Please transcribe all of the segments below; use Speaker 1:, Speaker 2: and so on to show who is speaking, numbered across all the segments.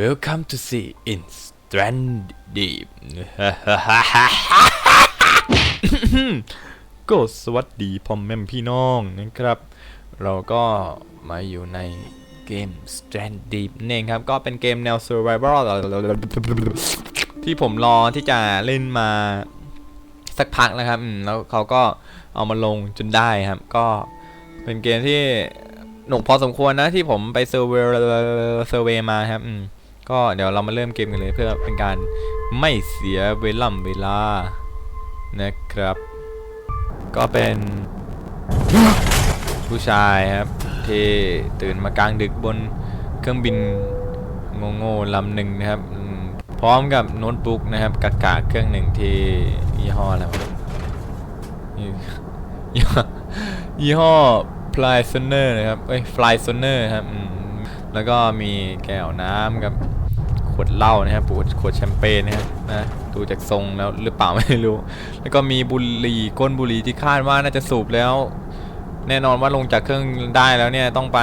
Speaker 1: Welcome to see in Strand Deep ก็สวัสดีพ่อแม่พี่น้องนะครับ เราก็มาอยู่ในเกม Strand Deep นั่นเองครับ ก็เป็นเกมแนว Survival ที่ผมรอที่จะเล่นมาสักพักนะครับแล้วเขาก็เอามาลงจนได้ครับ ก็เป็นเกมที่หนุกพอสมควรนะที่ผมไปเซอร์เวเซอร์เวมาครับอืม ก็เดี๋ยวเรามาเริ่มเกมกันเลยเพื่อเป็นการไม่เสียเวลาเวลานะครับ ก็เป็นผู้ชายครับที่ตื่นมากลางดึกบนเครื่องบินโง่ๆลำหนึ่งนะครับ พร้อมกับโน้ตบุ๊กนะครับกากาเครื่องหนึ่งที่ยี่ห้ออะไรวะยี่ห้อยี่ห้อ f l y s o n e r นะครับเอ้ย Fly s o n e r ครับแล้วก็มีแก้วน้ำกับ ขวดเหล้านะครับขวดขวดแชมเปญนะครับนะดูจากทรงแล้วหรือเปล่าไม่รู้ แล้วก็มีบุหรี่ก้นบุหรี่ที่คาดว่าน่าจะสูบแล้ว แน่นอนว่าลงจากเครื่องได้แล้วเนี่ยต้องไป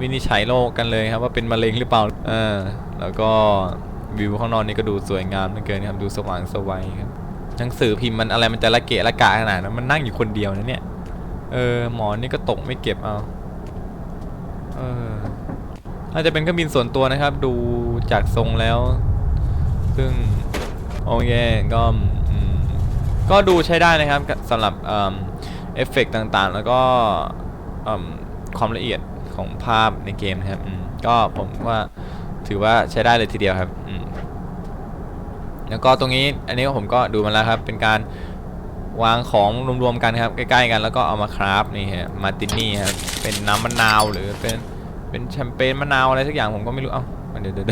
Speaker 1: วินิจฉัยโรคกันเลยครับว่าเป็นมะเร็งหรือเปล่าเออแล้วก็วิวข้างนอกนี่ก็ดูสวยงามเหลือเกินครับดูสว่างสวัยครับหนังสือพิมพ์มันอะไรมันจะละเกะละกะขนาดนั้นมันนั่งอยู่คนเดียวนะเนี่ยเออหมอนนี่ก็ตกไม่เก็บเอาเออ อาจจะเป็นเครื่องบินส่วนตัวนะครับ ดูจากทรงแล้ว ซึ่งโอเคก็ก็ดูใช้ได้นะครับสำหรับเอฟเฟกต์ต่างๆ แล้วก็ความละเอียดของภาพในเกมนะครับก็ผมว่าถือว่าใช้ได้เลยทีเดียวครับแล้วก็ตรงนี้อันนี้ผมก็ดูมาแล้วครับ เป็นการวางของรวมๆกันครับ ใกล้ๆกันแล้วก็เอามาคราฟนี่ฮะมาตินี่ครับเป็นน้ำมะนาวหรือเป็น เป็นแชมเปญมะนาวอะไรสักอย่างผมก็ไม่รู้เอ้าเดี๋ยวเดี๋ยว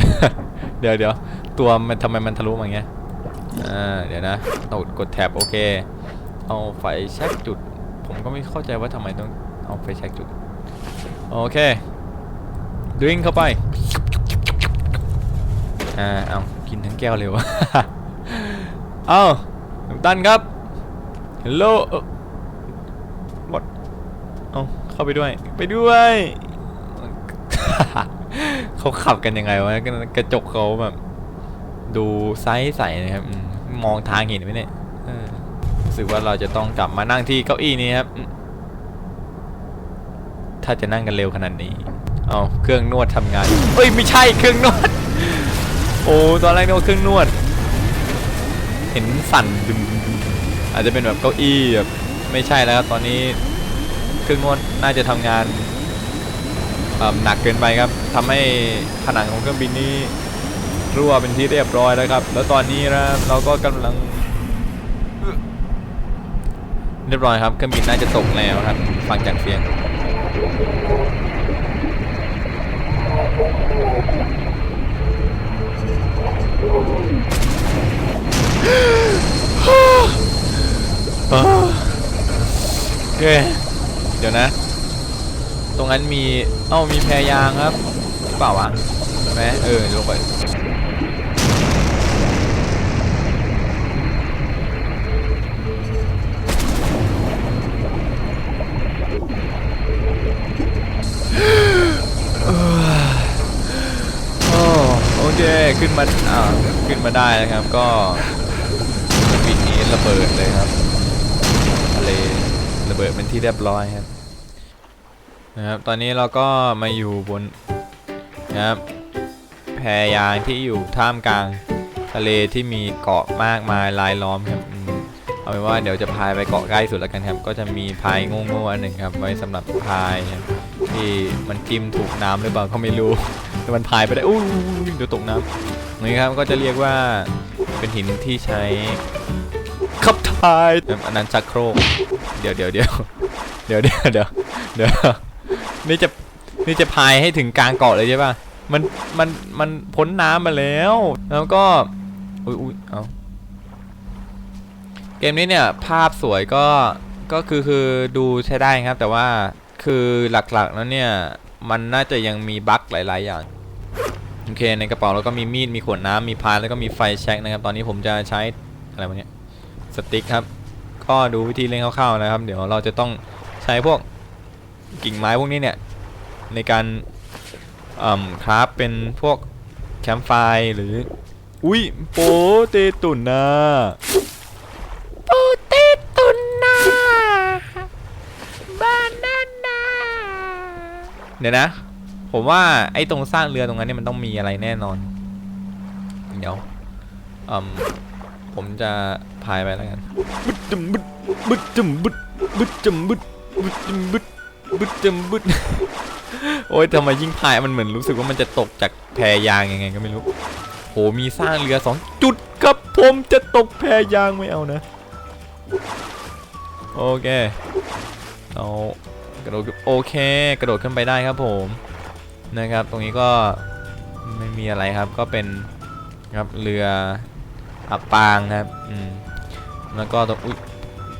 Speaker 1: เดี๋ยวเดี๋ยวตัวมันทำไมมันทะลุมาอย่างเงี้ยอ่าเดี๋ยวนะกดกดแท็บโอเค เอาไฟแช็กจุด ผมก็ไม่เข้าใจว่าทำไมต้องเอาไฟแช็กจุด โอเคดึงเข้าไปอ่าเอากินทั้งแก้วเลยวะเอาน้ำตันครับฮัลโหลบดเอาเข้าไปด้วย ไปด้วย เขาขับกันยังไงวะกระจกเขาแบบ ดูไซส์ใสนะครับมองทางเห็นไหมเนี่ยรู้สึกว่าเราจะต้องกลับมานั่งที่เก้าอี้นี้ครับถ้าจะนั่งกันเร็วขนาดนี้เอาเครื่องนวดทำงานเอ้ยไม่ใช่เครื่องนวด โอ้ตอนแรกนึกว่าเครื่องนวด เห็นสั่นดึงอาจจะเป็นแบบเก้าอี้แบบไม่ใช่แล้วครับตอนนี้เครื่องนวดน่าจะทำงาน หนักเกินไปครับทำให้ผนังของเครื่องบินนี้รั่วเป็นที่เรียบร้อยแล้วครับ แล้วตอนนี้นะเราก็กำลัง เรียบร้อยครับเครื่องบินน่าจะตกแล้วครับฟังจากเสียงโอเคเดี๋ยวนะ ตรงนั้นมี เอ้า มีแพยางครับเปล่าวะใช่ไหมเออลงไปโอเค ขึ้นมาอ่าขึ้นมาได้นะครับ ก็บินนี้ระเบิดเลยครับทะเลระเบิดเป็นที่เรียบร้อยครับ นะครับตอนนี้เราก็มาอยู่บนนะครับแพยางที่อยู่ท่ามกลางทะเลที่มีเกาะมากมายรายล้อมครับอเอาเป็นว่าเดี๋ยวจะพายไปเกาะใกล้สุดแล้วกันครับ ก็จะมีพายโง่ๆอันหนึ่งครับ ไว้สำหรับพายครับที่มันจิ้มถูกน้ำหรือเปล่าก็ไม่รู้แต่มันพายไปได้อู้ยเดี๋ยวตกน้ำนี่ครับก็จะเรียกว่าเป็นหินที่ใช้ขับถ่ายอันนั้นชักโครกเดี๋ยวเดี๋ยวเดี๋ยวเดี๋ยวเดี๋ยวเดี๋ยว นี่จะนี่จะพายให้ถึงกลางเกาะเลยใช่ป่ะ มันมันมันพ้นน้ำมาแล้ว แล้วก็อุ้ยอุ้ยเอาเกมนี้เนี่ยภาพสวยก็ก็คือคือดูใช้ได้ครับ แต่ว่าคือหลักๆแล้วเนี่ยมันน่าจะยังมีบั๊กหลาย ๆ อย่างโอเคในกระเป๋าเราก็มีมีดมีขวดน้ำมีพายแล้วก็มีไฟแช็กนะครับ ตอนนี้ผมจะใช้อะไรวะเนี่ยสติ๊กครับ ก็ดูวิธีเล่นคร่าวๆนะครับ เดี๋ยวเราจะต้องใช้พวก กิ่งไม้พวกนี้เนี่ย ในการอ่าคราฟเป็นพวกแคคมป์ไฟหรือ อุ้ยโปเตตุนนา
Speaker 2: โปเตตุนนาบานานา
Speaker 1: เดี๋ยวนะ ผมว่าไอ้ตรงสร้างเรือตรงนั้นเนี่ยมันต้องมีอะไรแน่นอน เดี๋ยวอืมผมจะพายไปแล้วกันบึดจมบึดบึดจมบึดบึดจมบึดบึดจมบึด บึดจมบึดโอ้ยทำไมยิ่งพายมันเหมือนรู้สึกว่ามันจะตกจากแพยางยังไงก็ไม่รู้โหมีสร้างเรือสองจุดครับผมจะตกแพยางไม่เอานะโอเคเรากระโดดโอเค กระโดดขึ้นไปได้ครับผมนะครับ ตรงนี้ก็ไม่มีอะไรครับก็เป็นครับเรืออับปางครับอืมแล้วก็ตรงอุ้ย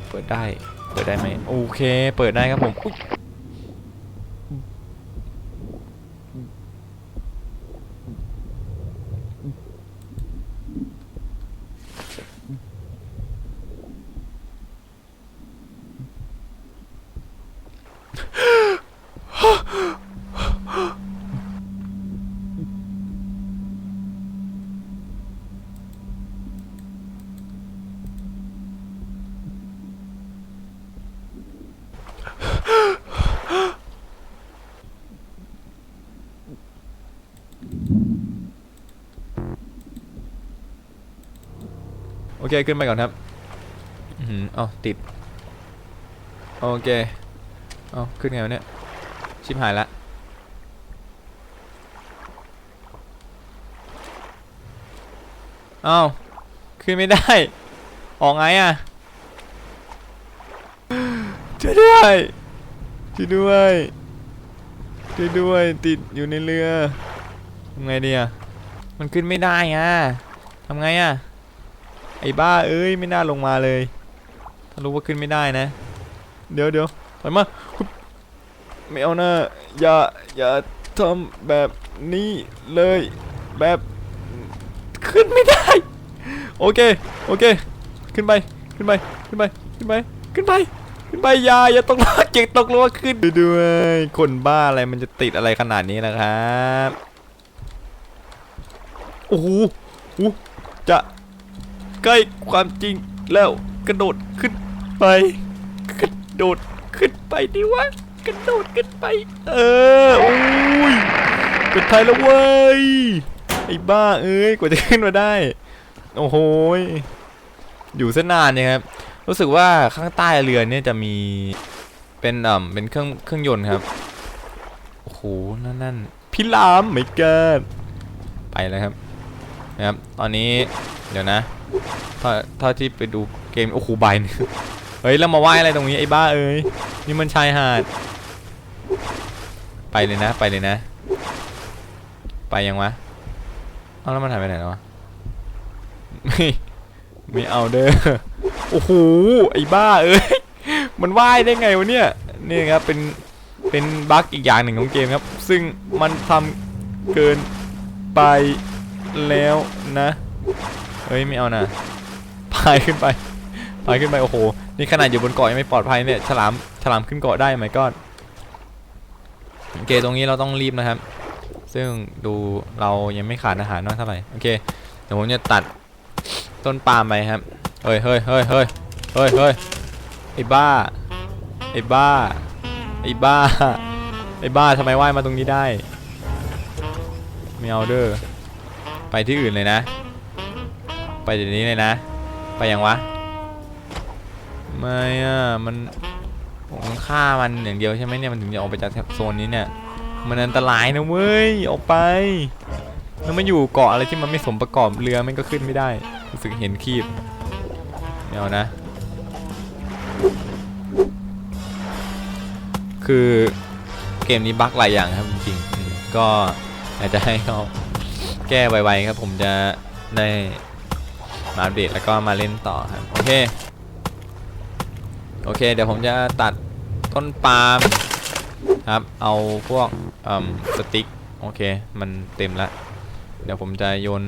Speaker 1: เปิดได้เปิดได้ไหมโอเค เปิดได้ครับผมอุ๊ยโอ เคขึ้นไปก่อนครับอืออเอ้าติด โอเคเอ้าขึ้นไงวะเนี่ย ชิบหายละ เอ้าขึ้นไม่ได้ ออกไงอะช่วยด้วยช่วยด้วยช่วยด้วยติดอยู่ในเรือทำไงดีอะ มันขึ้นไม่ได้อะทำไงอะ ไอ้บ้าเอ้ยไม่น่าลงมาเลย ถ้ารู้ว่าขึ้นไม่ได้นะ เดี๋ยวเดี๋ยวถอยมาไม่เอานะอย่าอย่าทำแบบนี้เลย แบบขึ้นไม่ได้ โอเคโอเค ขึ้นไปขึ้นไปขึ้นไปขึ้นไปขึ้นไปขึ้นไปอย่าอย่าตกลงเก่งตกลงขึ้นด้วยคนบ้าอะไรมันจะติดอะไรขนาดนี้นะครับโอ้โหจะ ใกล้ความจริงแล้วกระโดดขึ้นไป กระโดดขึ้นไปดิวะกระโดดขึ้นไป เออโอ้ยเป็นไทยแล้วเว้ยไอ้บ้าเอ้ยกว่าจะขึ้นมาได้ โอ้โหยอยู่เส้นนานเนี่ยครับรู้สึกว่าข้างใต้เรือเนี่ยจะมีเป็นอ่าเป็นเครื่องเครื่องยนต์ครับโอ้โหนั่นนั่นพิลามไม่เกินไปแล้วครับนะครับ ตอนนี้เดี๋ยวนะ ถ้าถ้าที่ไปดูเกมโอ้โหใบนึงเฮ้ยแล้วมาว่ายอะไรตรงนี้ไอ้บ้าเอ้ยนี่มันชายหาด ไปเลยนะไปเลยนะ ไปยังวะเอาแล้วมันหายไปไหนแล้ววะไม่ไม่เอาเด้อโอ้โหไอ้บ้าเอ้ยมันว่ายได้ไงวะเนี่ยนี่ครับเป็นเป็นบั๊กอีกอย่างหนึ่งของเกมครับ ซึ่งมันทำเกินไปแล้วนะ เฮ้ยไม่เอานะพายขึ้นไปพายขึ้นไปโอ้โห นี่ขนาดอยู่บนเกาะยังไม่ปลอดภัยเนี่ย ฉลาม ฉลามขึ้นเกาะได้ไหมก็โอเค ตรงนี้เราต้องรีบนะครับ ซึ่งดูเรายังไม่ขาดอาหารมากเท่าไหร่ โอเค เดี๋ยวผมจะตัดต้นปาล์มไปครับ เฮ้ยเฮ้ยเฮ้ยเฮ้ยเฮ้ยเฮ้ยไอ้บ้า ไอ้บ้า ไอ้บ้า ไอ้บ้าทำไมว่ายมาตรงนี้ได้ไม่เอาเด้อ ไปที่อื่นเลยนะ ไปเดี๋ยวนี้เลยนะ ไปยังวะ ไม่อะ มันผมฆ่ามันอย่างเดียวใช่ไหมเนี่ยมันถึงจะออกไปจากโซนนี้เนี่ย มันอันตรายนะเว้ยออกไปแล้วมาอยู่เกาะอะไรที่มันไม่สมประกอบเรือมันก็ขึ้นไม่ได้รู้สึกเห็นคีบไม่เอานะ คือเกมนี้บั๊กหลายอย่างครับจริงๆก็อยากจะให้เขาแก้ไวๆครับผมจะได้ มาอัปเดตแล้วก็มาเล่นต่อครับ โอเค โอเค เดี๋ยวผมจะตัดต้นปาล์มครับ เอาพวกสติ๊ก โอเค มันเต็มละ เดี๋ยวผมจะโยน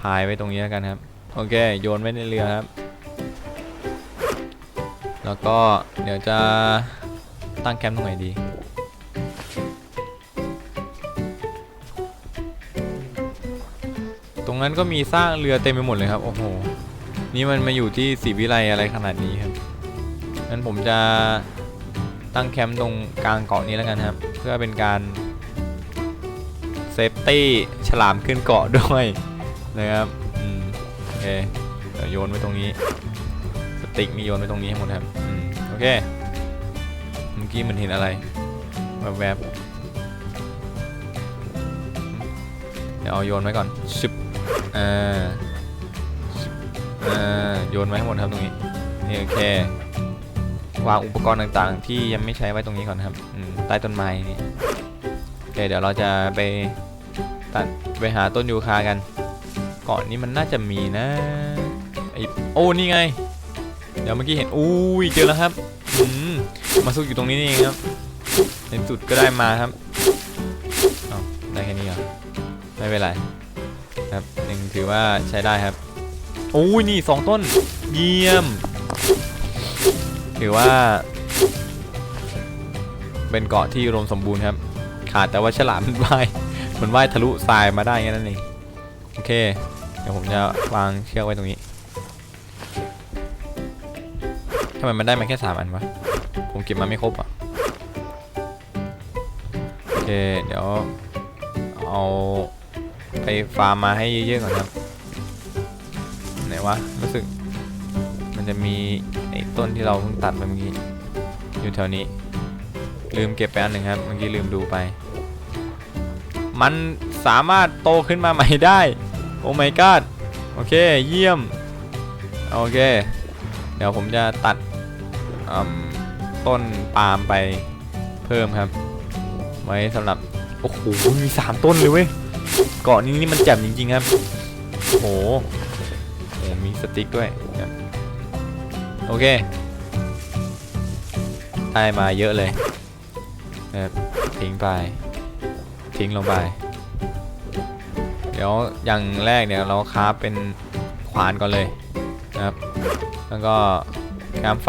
Speaker 1: พายไว้ตรงนี้แล้วกันครับ โอเค โยนไว้ในเรือครับ แล้วก็เดี๋ยวจะตั้งแคมป์ตรงไหนดี ตรงนั้นก็มีซากเรือเต็มไปหมดเลยครับ โอ้โห นี่มันมาอยู่ที่ศรีวิไลอะไรขนาดนี้ครับ งั้นผมจะตั้งแคมป์ตรงกลางเกาะนี้แล้วกันครับ เพื่อเป็นการเซฟตี้ฉลามขึ้นเกาะด้วยนะครับ อืม โอเคเดี๋ยวโยนไว้ตรงนี้ สติกมีโยนไว้ตรงนี้ให้หมดครับ อืม โอเค เมื่อกี้มันเห็นอะไร แวบๆเดี๋ยวเอาโยนไว้ก่อนชึบ อ่าอ่าโยนไว้ให้หมดครับตรงนี้นี่โอเควางอุปกรณ์ต่างๆ ที่ยังไม่ใช้ไว้ตรงนี้ก่อนครับใต้ต้นไม้นี่โอเคเดี๋ยวเราจะไปตัดไปหาต้นยูคากันเกาะนี้มันน่าจะมีนะไอโอ้นี่ไง เดี๋ยวเมื่อกี้เห็นอุ้ยเจอแล้วครับมมาซุกอยู่ตรงนี้นี่เองครับในสุดก็ได้มาครับเอาได้แค่นี้เหรอไม่เป็นไร ครับหนึ่งถือว่าใช้ได้ครับโอ้ยนี่สองต้น เยี่ยม ถือว่า เป็นเกาะที่อุดมสมบูรณ์ครับ ขาดแต่ว่าฉลามมันว่ายมันว่ายทะลุทรายมาได้แค่นั้นเองโอเค เดี๋ยวผมจะวางเชือกไว้ตรงนี้ทำไมมันได้มาแค่สามอันวะ ผมเก็บมาไม่ครบอะ โอเค เดี๋ยว เอา ไปฟาร์มมาให้เยอะๆก่อนครับไหนวะรู้สึก มันจะมีไอ้ต้นที่เราเพิ่งตัดไปเมื่อกี้อยู่แถวนี้ ลืมเก็บไปอันหนึ่งครับ เมื่อกี้ลืมดูไป มันสามารถโตขึ้นมาใหม่ได้ โอ้ my god โอเค เยี่ยม โอเค เดี๋ยวผมจะตัดต้นปาล์มไปเพิ่มครับ ไว้สำหรับ โอ้โหมีสามต้นเลยเว้ย เกาะนี้นี่มันแจ่มจริงๆครับ โอ้โหโอ้โหมีสติ๊กด้วย โอเค ได้มาเยอะเลยนะครับทิ้งไป ทิ้งลงไป เดี๋ยวอย่างแรกเนี่ยเราคราฟเป็นขวานก่อนเลยนะครับ แล้วก็กามไฟ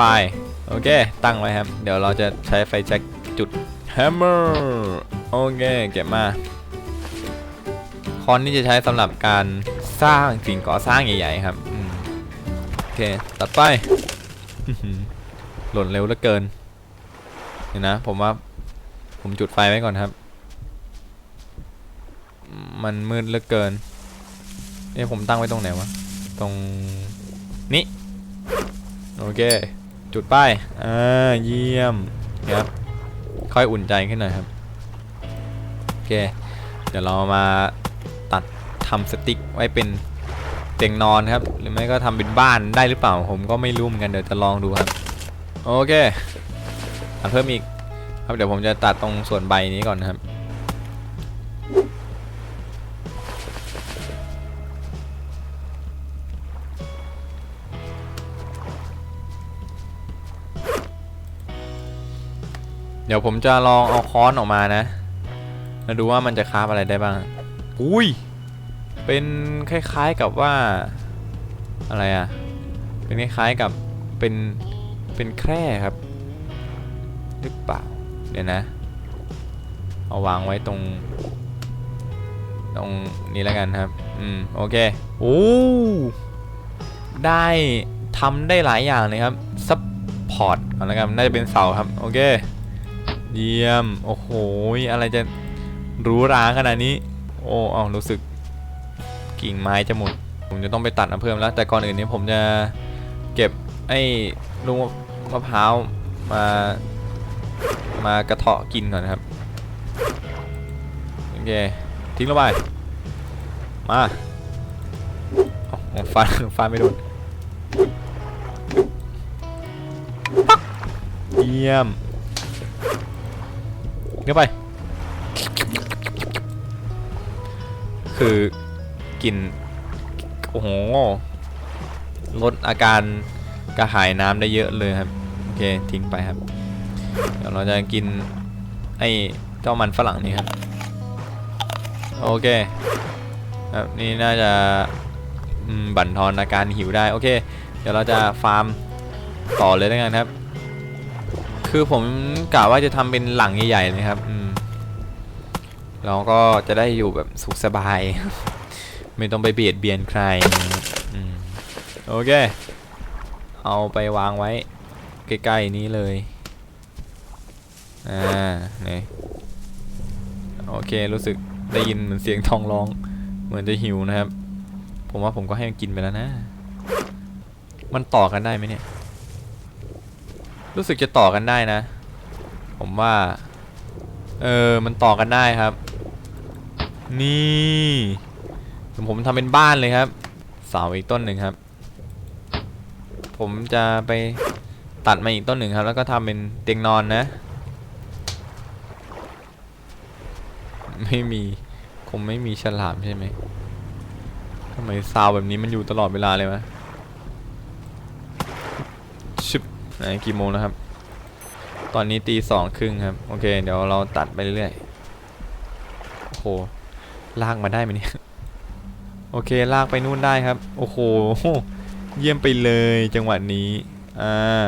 Speaker 1: โอเค ตั้งไว้ครับ เดี๋ยวเราจะใช้ไฟแจ็คจุดแฮมเมอร์ โอเค เก็บมา คอนนี่จะใช้สำหรับการสร้างสิ่งก่อสร้างใหญ่ๆครับโอเคตัดไปหล่นเร็วเหลือเกินเดี๋ยนะ ผมว่าผมจุดไฟไว้ก่อนครับ มันมืดเหลือเกินเอ๊ะผมตั้งไว้ตรงไหนวะ ตรงนี้โอเค จุดป้ายอ่าเยี่ยมครับค่อยอุ่นใจขึ้นหน่อยครับ โอเค เดี๋ยวเรามา ทำสติ๊กไว้เป็นเตียงนอนครับ หรือไม่ก็ทำเป็นบ้านได้หรือเปล่าผมก็ไม่รู้เหมือนกันเดี๋ยวจะลองดูครับ โอเคตัดเพิ่มอีกครับเดี๋ยวผมจะตัดตรงส่วนใบนี้ก่อนนะครับเดี๋ยวผมจะลองเอาค้อนออกมานะ แล้วดูว่ามันจะคาฟอะไรได้บ้าง อุ้ย เป็นคล้ายๆกับว่าอะไรอะเป็นคล้ายๆกับเป็นเป็นแคร่ครับหรือเปล่าเดี๋ยวนะ เอาวางไว้ตรง ตรงนี้แล้วกันครับ อืมโอเคโอ้ได้ทำได้หลายอย่างเลยครับซัพพอร์ตก่อนแล้วกันน่าจะเป็นเสาครับ โอเค เยี่ยม โอ้โห อะไรจะหรูหราขนาดนี้ โอ้เอารู้สึก กิ่งไม้จะหมด ผมจะต้องไปตัดมาเพิ่มแล้ว แต่ก่อนอื่นนี้ผมจะเก็บไอ้ลูกมะพร้าวมามากระเทาะกินก่อนนะครับโอเคทิ้งลงไปมาเอาเอาฟันฟันไม่โดนเยี่ยมเข้าไป คือ กลิ่นโอ้โหลดอาการกระหายน้ำได้เยอะเลยครับโอเคทิ้งไปครับ เดี๋ยวเราจะกินไอ้เจ้ามันฝรั่งนี่ครับโอเคครับนี่น่าจะบั่นทอนอาการหิวได้โอเค เดี๋ยวเราจะฟาร์มต่อเลยแล้วกันครับ คือผมกะว่าจะทำเป็นหลังใหญ่ๆเลยครับเราก็จะได้อยู่แบบสุขสบาย ไม่ต้องไปเบียดเบียนใครโอเค เอาไปวางไว้ ใกล้ๆนี้เลย อ่านี่โอเค รู้สึกได้ยินเหมือนเสียงท้องร้อง เหมือนจะหิวนะครับ ผมว่าผมก็ให้มันกินไปแล้วนะ มันต่อกันได้ไหมเนี่ย รู้สึกจะต่อกันได้นะ ผมว่า เออ มันต่อกันได้ครับ นี่ ดี๋ยวผมทำเป็นบ้านเลยครับ เสาอีกต้นหนึ่งครับ ผมจะไปตัดมาอีกต้นหนึ่งครับ แล้วก็ทำเป็นเตียงนอนนะ ไม่มีคงไม่มีฉลามใช่ไหมทำไมซาวแบบนี้มันอยู่ตลอดเวลาเลยวะชิบไหนกี่โมงแล้วครับ ตอนนี้ตีสองครึ่งครับ โอเค เดี๋ยวเราตัดไปเรื่อยๆโอ้โหลากมาได้ไหมเนี่ย โอเคลากไปนู่นได้ครับ โอ้โห เยี่ยมไปเลยจังหวะนี้ อ่า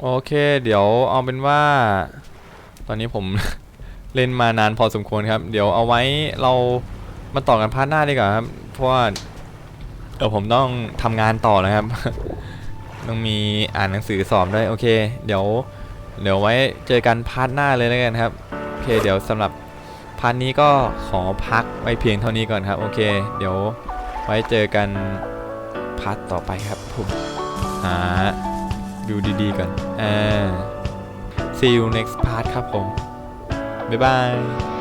Speaker 1: โอเค เดี๋ยวเอาเป็นว่า ตอนนี้ผม เล่นมานานพอสมควรครับ เดี๋ยวเอาไว้เรามาต่อกันพาร์ทหน้าดีกว่าครับ เพราะว่าเออผมต้องทำงานต่อนะครับ ต้องมีอ่านหนังสือสอบด้วยโอเค เดี๋ยวเดี๋ยวไว้เจอกันพาร์ทหน้าเลยแล้วกันครับโอเคเดี๋ยวสำหรับพาร์ทนี้ก็ขอพักไว้เพียงเท่านี้ก่อนครับโอเค เดี๋ยวไว้เจอกันพาร์ทต่อไปครับผมหาวิวดีๆก่อนอ่า see you next part ครับผมบ๊ายบาย